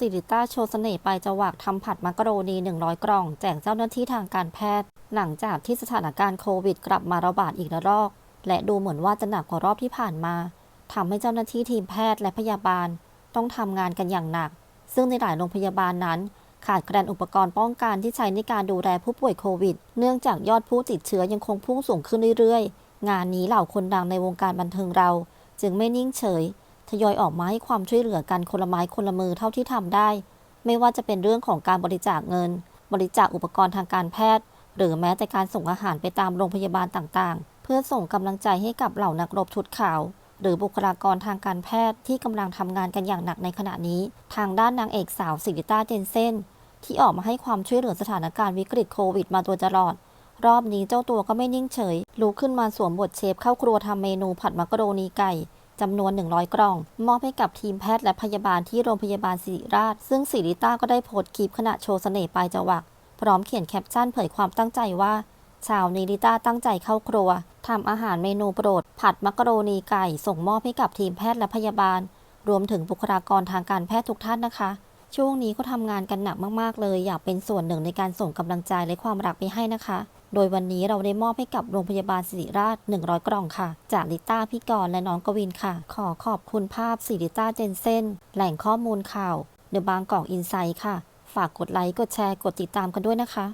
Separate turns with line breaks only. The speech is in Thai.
สิริต้าโชว์เสน่ห์ไปจะหวักทำผัดมักโรนี 100 กล่อง แจกเจ้าหน้าที่ทางการแพทย์ หลังจากที่สถานการณ์โควิด กลับมาระบาดอีกระลอก และดูเหมือนว่าจะหนักกว่ารอบที่ผ่านมาทำให้เจ้าหน้าที่ทีมแพทย์และพยาบาล ต้องทำงานกันอย่างหนัก ซึ่งในหลายโรงพยาบาลนั้น ขาดแคลนอุปกรณ์ป้องกันที่ใช้ในการดูแลผู้ป่วยโควิด เนื่องจากยอดผู้ติดเชื้อยังคงพุ่งสูงขึ้นเรื่อยๆ งานนี้เหล่าคนดังในวงการบันเทิงเรา จึงไม่นิ่งเฉย ทยอยออกมาให้ความช่วยเหลือกันคนละไม้คนละมือเท่าที่ทำได้ ไม่ว่าจะเป็นเรื่องของการบริจาคเงิน บริจาคอุปกรณ์ทางการแพทย์ หรือแม้แต่การส่งอาหารไปตามโรงพยาบาลต่างๆ เพื่อส่งกำลังใจให้กับเหล่านักรบชุดขาว หรือบุคลากรทางการแพทย์ที่กำลังทำงานกันอย่างหนักในขณะนี้ ทางด้านนางเอกสาวสิริต้าเจนเซนที่ออกมาให้ความช่วยเหลือสถานการณ์วิกฤตโควิดมาโดยตลอด รอบนี้เจ้าตัวก็ไม่นิ่งเฉยลุกขึ้นมาสวมบทเชฟเข้าครัวทำเมนูผัดมักโรนีไก่ จำนวน 100 กล่อง มอบให้กับทีมแพทย์และพยาบาลที่โรงพยาบาลศิริราช ซึ่งสิริต้าก็ได้โพสต์คลิปขณะโชว์เสน่ห์ปลายจวัก พร้อมเขียนแคปชั่นเผยความตั้งใจว่าชาวนีริต้าตั้งใจเข้าครัวทำอาหารเมนูโปรด ผัดมักกะโรนีไก่ส่งมอบให้กับทีมแพทย์และพยาบาล รวมถึงบุคลากรทางการแพทย์ทุกท่านนะคะ ช่วงนี้ก็ทำงานกันหนักมากๆเลย อยากเป็นส่วนหนึ่งในการส่งกำลังใจและความรักไปให้นะคะ โดยวันนี้เราได้มอบให้กับโรงพยาบาลศิริราช 100 กล่องค่ะ จากลิต้าพี่กรณ์และน้องกวินค่ะ ขอขอบคุณภาพสิริต้าเจนเซนแหล่งข้อมูลข่าวเดอะบางกอกอินไซด์ค่ะ ฝากกดไลค์กดแชร์กดติดตามกันด้วยนะคะ